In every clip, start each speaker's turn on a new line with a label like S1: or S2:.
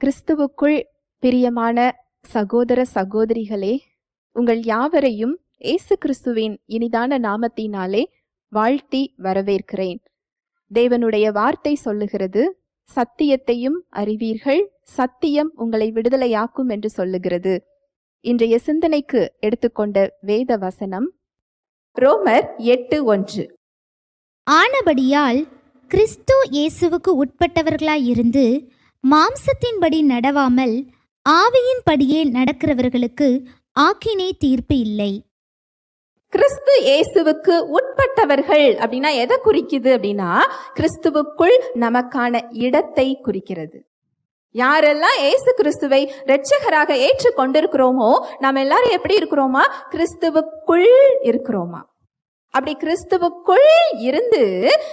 S1: கிறிஸ்துவுக்குள் பிரியமான சகோதர சகோதரிகளே உங்கள் யாவரையும் இயேசு கிறிஸ்துவின் இனிதான நாமத்தினாலே வாழ்த்தி வரவேற்கிறேன். தேவனுடைய வார்த்தை சொல்லுகிறது சத்தியத்தையும் அறிவீர்கள் சத்தியம் உங்களை விடுதலையாக்கும் என்று சொல்லுகிறது. இன்றைய சிந்தனைக்கு எடுத்துக்கொண்ட வேத வசனம் ரோமர் எட்டு ஒன்று.
S2: ஆனபடியால் கிறிஸ்து இயேசுவுக்கு உட்பட்டவர்களாயிருந்து மாம்சத்தின்படி நடவாமல் ஆவியின்படியே நடக்கிறவர்களுக்கு ஆக்கினை தீர்ப்பு இல்லை.
S1: கிறிஸ்து இயேசுவுக்கு உட்பட்டவர்கள் அப்படின்னா எதை குறிக்குது அப்படின்னா கிறிஸ்துவுக்குள் நமக்கான இடத்தை குறிக்கிறது. யாரெல்லாம் ஏசு கிறிஸ்துவை இரட்சகராக ஏற்று கொண்டிருக்கிறோமோ நாம் எல்லாரும் எப்படி இருக்கிறோமா? கிறிஸ்துவுக்குள் இருக்கிறோமா? அப்படி கிறிஸ்துவுக்குள் இருந்து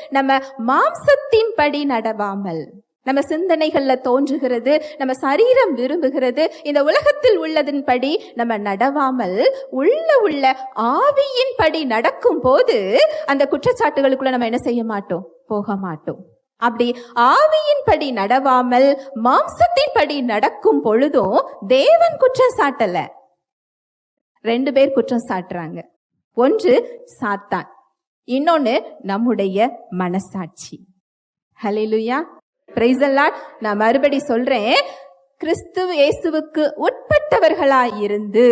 S1: நம்ம மாம்சத்தின்படி நடவாமல் நம்ம சிந்தனைகளில் தோன்றுகிறது நம்ம சரீரம் விரும்புகிறது இந்த உலகத்தில் உள்ளதின்படி நம்ம நடவாமல் உள்ள உள்ள ஆவியின்படி நடக்கும் போது அந்த குற்றச்சாட்டுகளுக்குள்ள நம்ம என்ன செய்ய மாட்டோம்? போக மாட்டோம். அப்படி ஆவியின்படி நடவாமல் மாம்சத்தின்படி நடக்கும் பொழுதும் தேவன் குற்றம் சாட்டல. ரெண்டு பேர் குற்றம் சாட்டுறாங்க. ஒன்று சாத்தான் இன்னொன்னு நம்முடைய மனசாட்சி. ஹலிலுயா பிரைஸ் நான் மறுபடி சொல்றேன். கிறிஸ்து இயேசுவுக்கு உட்பட்டவர்களாய் இருந்து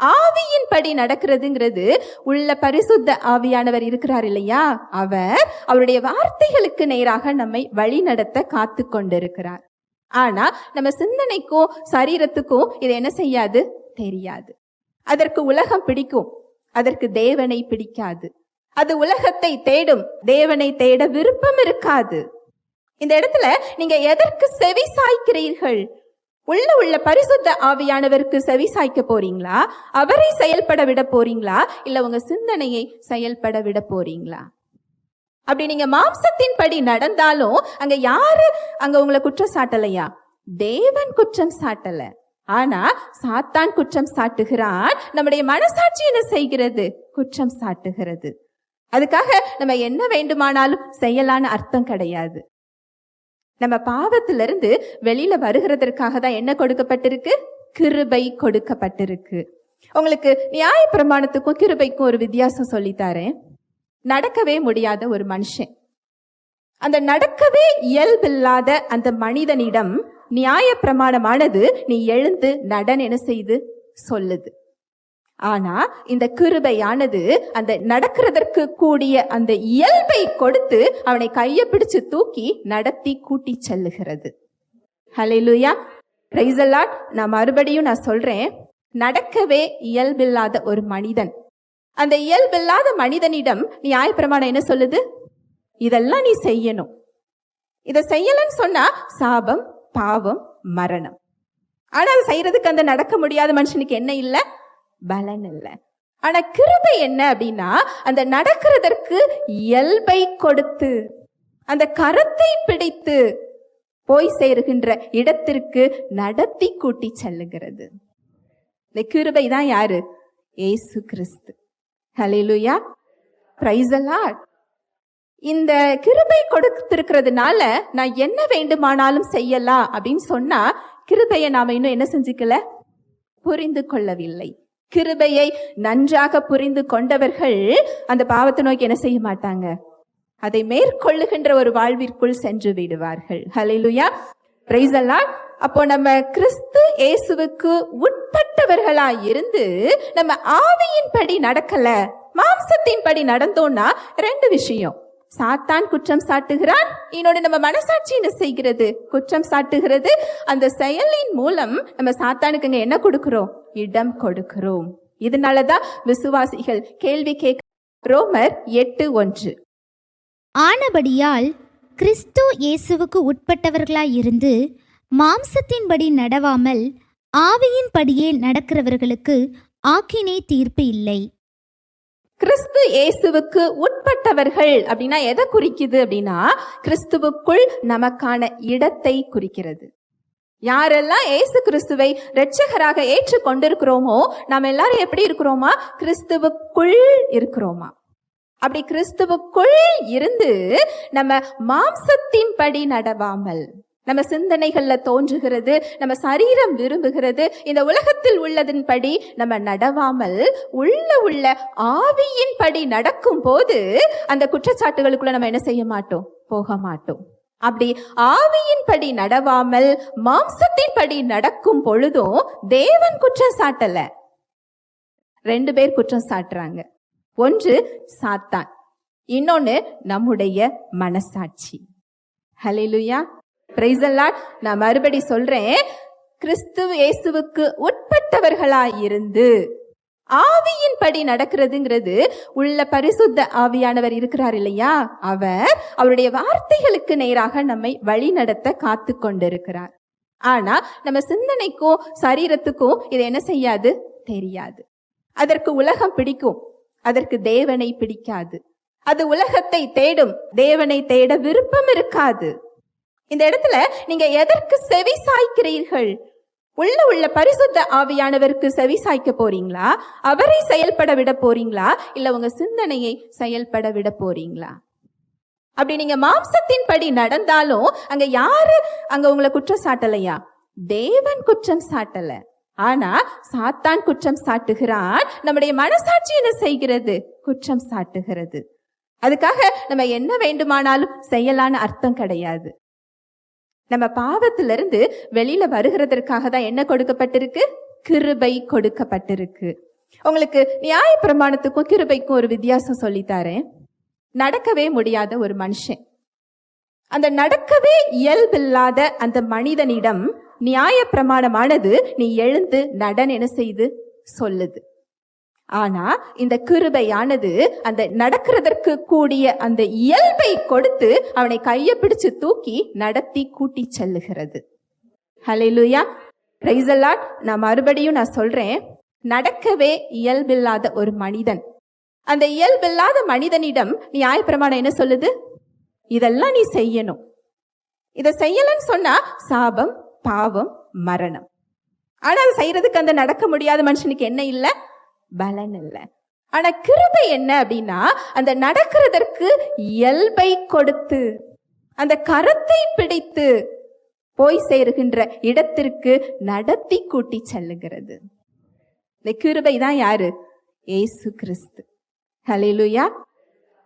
S1: ஆவியின்படி நடக்கிறதுங்கிறது உள்ள பரிசுத்த ஆவியானவர் இருக்கிறார் இல்லையா? அவர் அவருடைய வார்த்தைகளுக்கு நேராக நம்மை வழி நடத்த காத்து கொண்டிருக்கிறார். ஆனா நம்ம சிந்தனைக்கும் சரீரத்துக்கும் இது என்ன செய்யாது? தெரியாது. அதற்கு உலகம் பிடிக்கும். அதற்கு தேவனை பிடிக்காது. அது உலகத்தை தேடும். தேவனை தேட விருப்பம் இருக்காது. இந்த இடத்துல நீங்க எதற்கு செவி சாய்க்கிறீர்கள்? உள்ள உள்ள பரிசுத்த ஆவியானவருக்கு செவி சாய்க்க போறீங்களா? அவரை செயல்பட விட போறீங்களா? இல்ல உங்க சிந்தனையை செயல்பட விட போறீங்களா? அப்படி நீங்க மாம்சத்தின் படி நடந்தாலும் அங்க யாரு அங்க உங்களை குற்றம் சாட்டலையா? தேவன் குற்றம் சாட்டல. ஆனா சாத்தான் குற்றம் சாட்டுகிறான். நம்முடைய மனசாட்சி என்ன செய்கிறது? குற்றம் சாட்டுகிறது. அதுக்காக நம்ம என்ன வேண்டுமானாலும் செய்யலான்னு அர்த்தம் கிடையாது. நம்ம பாவத்திலிருந்து வெளியில வருகிறதற்காக தான் என்ன கொடுக்கப்பட்டிருக்கு? கிருபை கொடுக்கப்பட்டிருக்கு. உங்களுக்கு நியாய பிரமாணத்துக்கும் கிருபைக்கும் ஒரு வித்தியாசம் சொல்லித்தாரேன். நடக்கவே முடியாத ஒரு மனுஷன். அந்த நடக்கவே இயல்பில்லாத அந்த மனிதனிடம் நியாய பிரமாணமானது நீ எழுந்து நடன் என்ன செய்து? சொல்லுது. ஆனா இந்த கிருபையானது அந்த நடக்கிறதற்கு கூடிய அந்த இயல்பை கொடுத்து அவனை கையை பிடிச்சு தூக்கி நடத்தி கூட்டி செல்லுகிறது. ஹalleluya. பிரைஸ் அல்லாட் நான் மறுபடியும் நான் சொல்றேன். நடக்கவே இயல்பில்லாத ஒரு மனிதன். அந்த இயல்பில்லாத மனிதனிடம் நியாயப்பிரமாணம் என்ன சொல்லுது? இதெல்லாம் நீ செய்யணும். இதை செய்யலன்னு சொன்னா சாபம் பாவம் மரணம். ஆனா அதை செய்யறதுக்கு அந்த நடக்க முடியாத மனுஷனுக்கு என்ன இல்லை? பலன் இல்லை ஆனா கிருபை என்ன அப்படின்னா அந்த நடக்கிறதற்கு இயல்பை கொடுத்து அந்த கரத்தை பிடித்து போய் சேருகின்ற இடத்திற்கு நடத்தி கூட்டி செல்லுகிறது. இந்த கிருபை தான் யாரு? ஏசு கிறிஸ்து. ஹலிலுயா பிரைஸ் இந்த கிருபை கொடுத்திருக்கிறதுனால நான் என்ன வேண்டுமானாலும் செய்யலாம் அப்படின்னு சொன்னா கிருபையை நாம இன்னும் என்ன செஞ்சுக்கல? புரிந்து கொள்ளவில்லை. கிருபையை நன்றாக புரிந்து கொண்டவர்கள் அந்த பாவத்தை நோக்கி என்ன செய்ய மாட்டாங்க? அதை மேற்கொள்ளுகின்ற ஒரு வாழ்விற்குள் சென்று விடுவார்கள். ஹalleluya பிரைஸ் அல்லாட் அப்போ நம்ம கிறிஸ்து இயேசுவுக்கு உட்பட்டவர்களா இருந்து நம்ம ஆவியின்படி நடக்கல மாம்சத்தின்படி நடந்தோம்னா ரெண்டு விஷயம். சாத்தான் குற்றம் சாட்டுகிறான். இன்னொன்று நம்ம மனசாட்சி என்ன செய்கிறது? குற்றம் சாட்டுகிறது. அந்த செயலின் மூலம் நம்ம சாத்தானுக்குங்க என்ன கொடுக்கிறோம்? இடம் கொடுக்கிறோம். இதனாலதான் விசுவாசிகள் கேள்வி கேட்க ரோமர் எட்டு ஒன்று.
S2: ஆனபடியால் கிறிஸ்து இயேசுவுக்கு உட்பட்டவர்களாயிருந்து மாம்சத்தின்படி நடவாமல் ஆவியின்படியே நடக்கிறவர்களுக்கு ஆக்கினை தீர்ப்பு இல்லை.
S1: கிறிஸ்து இயேசுவுக்கு உட்பட்டவர்கள் அப்படின்னா எதை குறிக்குது அப்படின்னா கிறிஸ்துவுக்குள் நமக்கான இடத்தை குறிக்கிறது. யாரெல்லாம் ஏசு கிறிஸ்துவை ரட்சகராக ஏற்று கொண்டிருக்கிறோமோ நாம் எல்லாரும் எப்படி இருக்கிறோமா? கிறிஸ்துவுக்குள் இருக்கிறோமா. அப்படி கிறிஸ்துவுக்குள் இருந்து நம்ம மாம்சத்தின்படி நடவாமல் நம்ம சிந்தனைகளில் தோன்றுகிறது நம்ம சரீரம் விரும்புகிறது இந்த உலகத்தில் உள்ளதின்படி நம்ம நடவாமல் உள்ள உள்ள ஆவியின்படி நடக்கும் போது அந்த குற்றச்சாட்டுகளுக்குள்ள நம்ம என்ன செய்ய மாட்டோம்? போக மாட்டோம். அப்படி ஆவியின்படி நடவாமல் மாம்சத்தின்படி நடக்கும் பொழுதும் தேவன் குற்றம் சாட்டல. ரெண்டு பேர் குற்றம் சாட்டுறாங்க. ஒன்று சாத்தான் இன்னொன்னு நம்முடைய மனசாட்சி. ஹலிலுயா praise the நான் மறுபடி சொல்றேன். கிறிஸ்துவ இயேசுவுக்கு உட்பட்டவர்களாய் இருந்து ஆவியின்படி நடக்கிறதுங்கிறது உள்ள பரிசுத்த ஆவியானவர் இருக்கிறார் இல்லையா? அவர் அவருடைய வார்த்தைகளுக்கு நேராக நம்மை வழி நடத்த காத்து கொண்டிருக்கிறார். ஆனா நம்ம சிந்தனைக்கும் சரீரத்துக்கும் இது என்ன செய்யாது? தெரியாது. அதற்கு உலகம் பிடிக்கும். அதற்கு தேவனை பிடிக்காது. அது உலகத்தை தேடும். தேவனை தேட விருப்பம் இருக்காது. இந்த இடத்துல நீங்க எதற்கு செவி சாய்க்கிறீர்கள்? உள்ள உள்ள பரிசுத்த ஆவியானவருக்கு செவி சாய்க்க போறீங்களா? அவரை செயல்பட விட போறீங்களா? இல்ல உங்க சிந்தனையை செயல்பட விட போறீங்களா? அப்படி நீங்க மாம்சத்தின் படி நடந்தாலும் அங்க யாரு அங்க உங்களை குற்றம் சாட்டலையா? தேவன் குற்றம் சாட்டல. ஆனா சாத்தான் குற்றம் சாட்டுகிறான். நம்முடைய மனசாட்சி என்ன செய்கிறது? குற்றம் சாட்டுகிறது. அதுக்காக நம்ம என்ன வேண்டுமானாலும் செய்யலான்னு அர்த்தம் கிடையாது. நம்ம பாவத்திலிருந்து வெளியில வருகிறதற்காக தான் என்ன கொடுக்கப்பட்டிருக்கு? கிருபை கொடுக்கப்பட்டிருக்கு. உங்களுக்கு நியாய பிரமாணத்துக்கும் கிருபைக்கும் ஒரு வித்தியாசம் சொல்லித்தாரேன். நடக்கவே முடியாத ஒரு மனுஷன். அந்த நடக்கவே இயல்பில்லாத அந்த மனிதனிடம் நியாய பிரமாணமானது நீ எழுந்து நடன் என்ன செய்து? சொல்லுது. ஆனா இந்த கிருபையானது அந்த நடக்கிறதற்கு கூடிய அந்த இயல்பை கொடுத்து அவனை கையை பிடிச்சு தூக்கி நடத்தி கூட்டி செல்லுகிறது. ஹalleluya praise நான் மறுபடியும் நான் சொல்றேன். நடக்கவே இயல்பில்லாத ஒரு மனிதன். அந்த இயல்பில்லாத மனிதனிடம் நியாயப்பிரமாணம் என்ன சொல்லுது? இதெல்லாம் நீ செய்யணும். இதை செய்யலன்னு சொன்னா சாபம் பாவம் மரணம். ஆனா அதை செய்யறதுக்கு அந்த நடக்க முடியாத மனுஷனுக்கு என்ன இல்லை? பலன் இல்லை. ஆனா கிருபை என்ன அப்படின்னா அந்த நடக்கிறதற்கு இயல்பை கொடுத்து அந்த கரத்தை பிடித்து போய் சேருகின்ற இடத்திற்கு நடத்தி கூட்டி செல்லுகிறது. இந்த கிருபை தான் யாரு? ஏசு கிறிஸ்து. ஹலிலுயா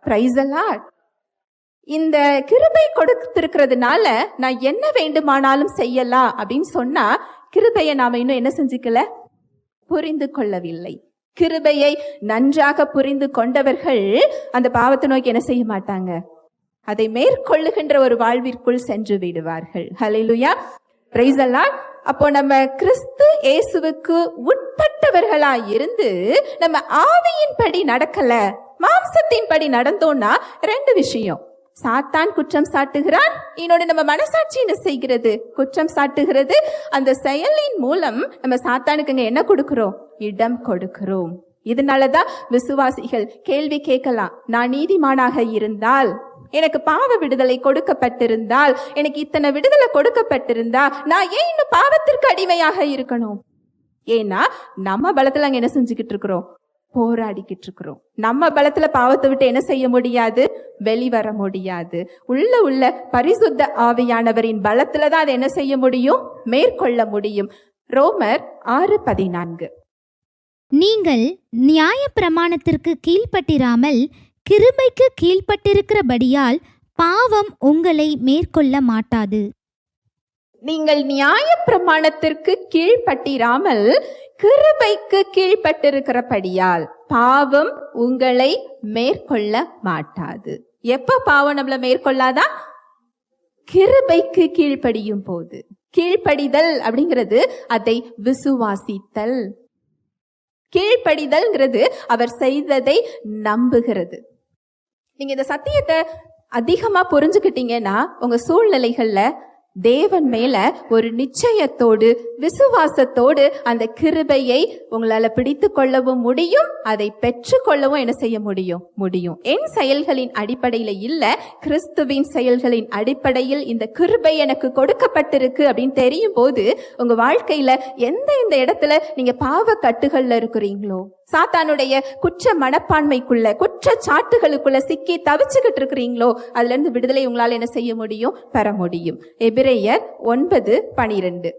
S1: praise இந்த கிருபை கொடுத்திருக்கிறதுனால நான் என்ன வேண்டுமானாலும் செய்யலாம் அப்படின்னு சொன்னா கிருபையை நாம இன்னும் என்ன செஞ்சுக்கல? புரிந்து கொள்ளவில்லை. கிருபையை நன்றாக புரிந்து கொண்டவர்கள் அந்த பாவத்தை நோக்கி என்ன செய்ய மாட்டாங்க? அதை மேற்கொள்ளுகின்ற ஒரு வாழ்விற்குள் சென்று விடுவார்கள். ஹalleluya praise the அப்போ நம்ம கிறிஸ்து இயேசுவுக்கு உட்பட்டவர்களாய் இருந்து நம்ம ஆவியின்படி நடக்கல மாம்சத்தின்படி நடந்தோம்னா ரெண்டு விஷயம். சாத்தான் குற்றம் சாட்டுகிறான் இன்னொன்று நம்ம மனசாட்சி என்ன செய்கிறது? குற்றம் சாட்டுகிறது. அந்த செயலின் மூலம் நம்ம சாத்தானுக்குங்க என்ன கொடுக்கிறோம்? இடம் கொடுக்கிறோம். இதனாலதான் விசுவாசிகள் கேள்வி கேட்கலாம். நான் நீதிமானாக இருந்தால் எனக்கு பாவ விடுதலை கொடுக்கப்பட்டிருந்தால் எனக்கு இத்தனை விடுதலை கொடுக்கப்பட்டிருந்தா நான் ஏன் இன்னும் பாவத்திற்கு அடிமையாக இருக்கணும்? ஏன்னா நம்ம பலத்துல அங்க என்ன செஞ்சுக்கிட்டு இருக்கிறோம் போராடிக்கிட்டு இருக்கிறோம் நம்ம பலத்துல பாவத்தை விட்டு என்ன செய்ய முடியாது? வெளிவர முடியாது. உள்ள உள்ள பரிசுத்த ஆவியானவரின் பலத்துல தான் அதை என்ன செய்ய முடியும்? மேற்கொள்ள முடியும். ரோமர் ஆறு பதினான்கு.
S2: நீங்கள் நியாய பிரமாணத்திற்கு கீழ்ப்பட்டிராமல் கிருபைக்கு கீழ்ப்பட்டிருக்கிறபடியால் பாவம் உங்களை மேற்கொள்ள மாட்டாது.
S1: நீங்கள் நியாய பிரமாணத்திற்கு கீழ்ப்பட்டிராமல் கிருபைக்கு கீழ்ப்பட்டிருக்கிறபடியால் பாவம் உங்களை மேற்கொள்ள மாட்டாது. எப்ப பாவம் நம்மள மேற்கொள்ளாதா? கிருபைக்கு கீழ்ப்படியும் போது. கீழ்ப்படிதல் அப்படிங்கிறது அதை விசுவாசித்தல். கீழ்ப்படிதல்ங்கிறது அவர் செய்ததை நம்புகிறது. நீங்க இந்த சத்தியத்தை அதிகமா புரிஞ்சுக்கிட்டீங்கன்னா உங்க சூழ்நிலைகள்ல தேவன் மேல ஒரு நிச்சயத்தோடு விசுவாசத்தோடு அந்த கிருபையை உங்களால பிடித்து கொள்ளவும் முடியும் அதை பெற்றுக்கொள்ளவும் என்ன செய்ய முடியும்? முடியும். என் செயல்களின் அடிப்படையில இல்ல கிறிஸ்துவின் செயல்களின் அடிப்படையில் இந்த கிருபை எனக்கு கொடுக்கப்பட்டிருக்கு அப்படின்னு தெரியும் போது உங்க வாழ்க்கையில எந்த இந்த இடத்துல நீங்க பாவ கட்டுகள்ல இருக்கிறீங்களோ சாத்தானுடைய குற்ற மனப்பான்மைக்குள்ள குற்ற சாட்டுகளுக்குள்ள சிக்கி தவிச்சுக்கிட்டு இருக்கிறீங்களோ அதுல இருந்து விடுதலை உங்களால என்ன செய்ய முடியும்? பெற முடியும். எபிரே எபிரேயர் ஒன்பது பனிரெண்டு.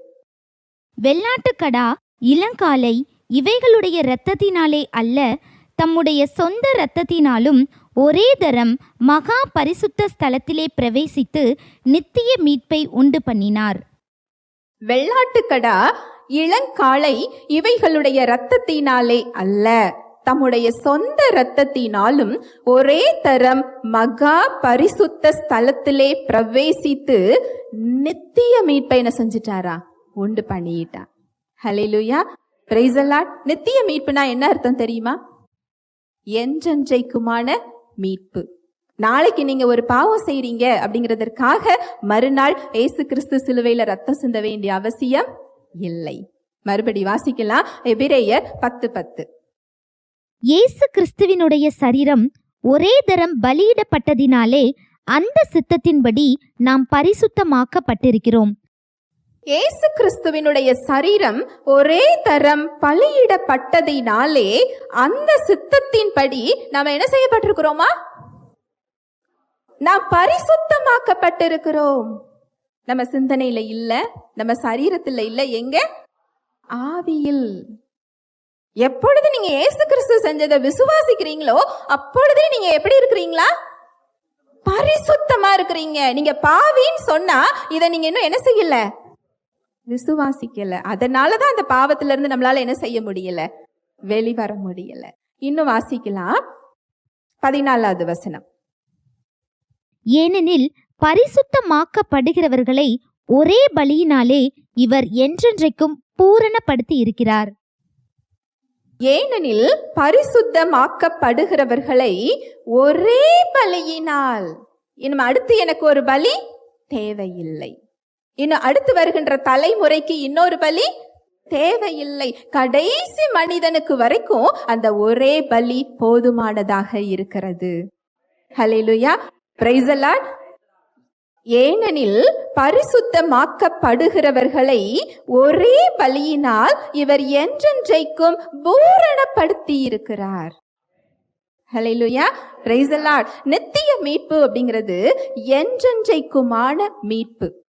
S2: வெள்ளாட்டுக்கடா இளங்காலை இவைகளுடைய இரத்தத்தினாலே அல்ல தம்முடைய சொந்த இரத்தத்தினாலும் ஒரே தரம் மகா பரிசுத்த ஸ்தலத்திலே பிரவேசித்து நித்திய மீட்பை உண்டு பண்ணினார்.
S1: வெள்ளாட்டுக்கடா இளங்காளை இவைகளுடைய இரத்தத்தினாலே அல்ல. தம்முடைய சொந்த இரத்தத்தினாலும் ஒரே தரம் மகா பரிசுத்த ஸ்தலத்திலே பிரவேசித்து நித்திய மீட்பை என்ன செஞ்சிட்டாரா? உண்டு பண்ணிட்டா ஹalleluya லூயா the நித்திய மீட்புனா என்ன அர்த்தம் தெரியுமா? என்றென்றைக்குமான மீட்பு. நாளைக்கு நீங்க ஒரு பாவம் செய்றீங்க அப்படிங்கிறதற்காக மறுநாள் இயேசு கிறிஸ்து சிலுவையில ரத்தம் சிந்த வேண்டிய அவசியம் இல்லை. மறுபடி வாசிக்கலாம். எபிரேயர் பத்து பத்து.
S2: இயேசு கிறிஸ்துவினுடைய சரீரம் ஒரே தரம் பலியிடப்பட்டதினாலே அந்த சித்தத்தின்படி நாம் பரிசுத்தமாக்கப்பட்டிருக்கிறோம்.
S1: இயேசு கிறிஸ்துவினுடைய சரீரம் ஒரே தரம் பலியிடப்பட்டதினாலே அந்த சித்தத்தின்படி நாம் என்ன செய்யப்பட்டிருக்கிறோமா? நாம் பரிசுத்தமாக்கப்பட்டிருக்கிறோம். நம்ம சிந்தனையில இல்ல நம்ம சரீரத்துல இல்ல எங்க? ஆவியில். எப்பொழுது நீங்க ஏசு கிறிஸ்து செஞ்சதை விசுவாசிக்கிறீங்களோ அப்பொழுதே நீங்க எப்படி இருக்கிறீங்களா? பரிசுத்தமா இருக்கிறீங்க. நீங்க பாவின்னு சொன்னா இதை நீங்க இன்னும் என்ன செய்யல? விசுவாசிக்கல. அதனாலதான் அந்த பாவத்துல இருந்து நம்மளால என்ன செய்ய முடியல? வெளிவர முடியல. இன்னும் வாசிக்கலாம். பதினாலாவது வசனம்.
S2: ஏனெனில் பரிசுத்தமாக்கப்படுகிறவர்களை ஒரே பலியினாலே இவர் என்றென்றைக்கும் பூரணப்படுத்தி இருக்கிறார்.
S1: ஏனெனில் பரிசுத்தமாக்கப்படுகிறவர்களை ஒரே பலியினால். இன்னும் அடுத்து எனக்கு ஒரு பலி தேவையில்லை. இன்னும் அடுத்து வருகின்ற தலைமுறைக்கு இன்னொரு பலி தேவையில்லை. கடைசி மனிதனுக்கு வரைக்கும் அந்த ஒரே பலி போதுமானதாக இருக்கிறது. ஹalleluya லுயா the ஏனெனில் பரிசுத்தமாக்கப்படுகிறவர்களை ஒரே பலியினால் இவர் என்றென்றைக்கும் பூரணப்படுத்தி இருக்கிறார் ஹalleluya praise நித்திய மீட்பு அப்படிங்கிறது என்றென்றைக்குமான மீட்பு.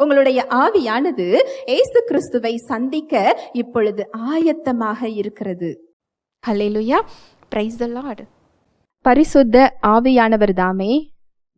S1: உங்களுடைய ஆவியானது இயேசு கிறிஸ்துவை சந்திக்க இப்பொழுது ஆயத்தமாக இருக்கிறது. ஹலைலுயா praise பரிசுத்த ஆவியானவர் தாமே.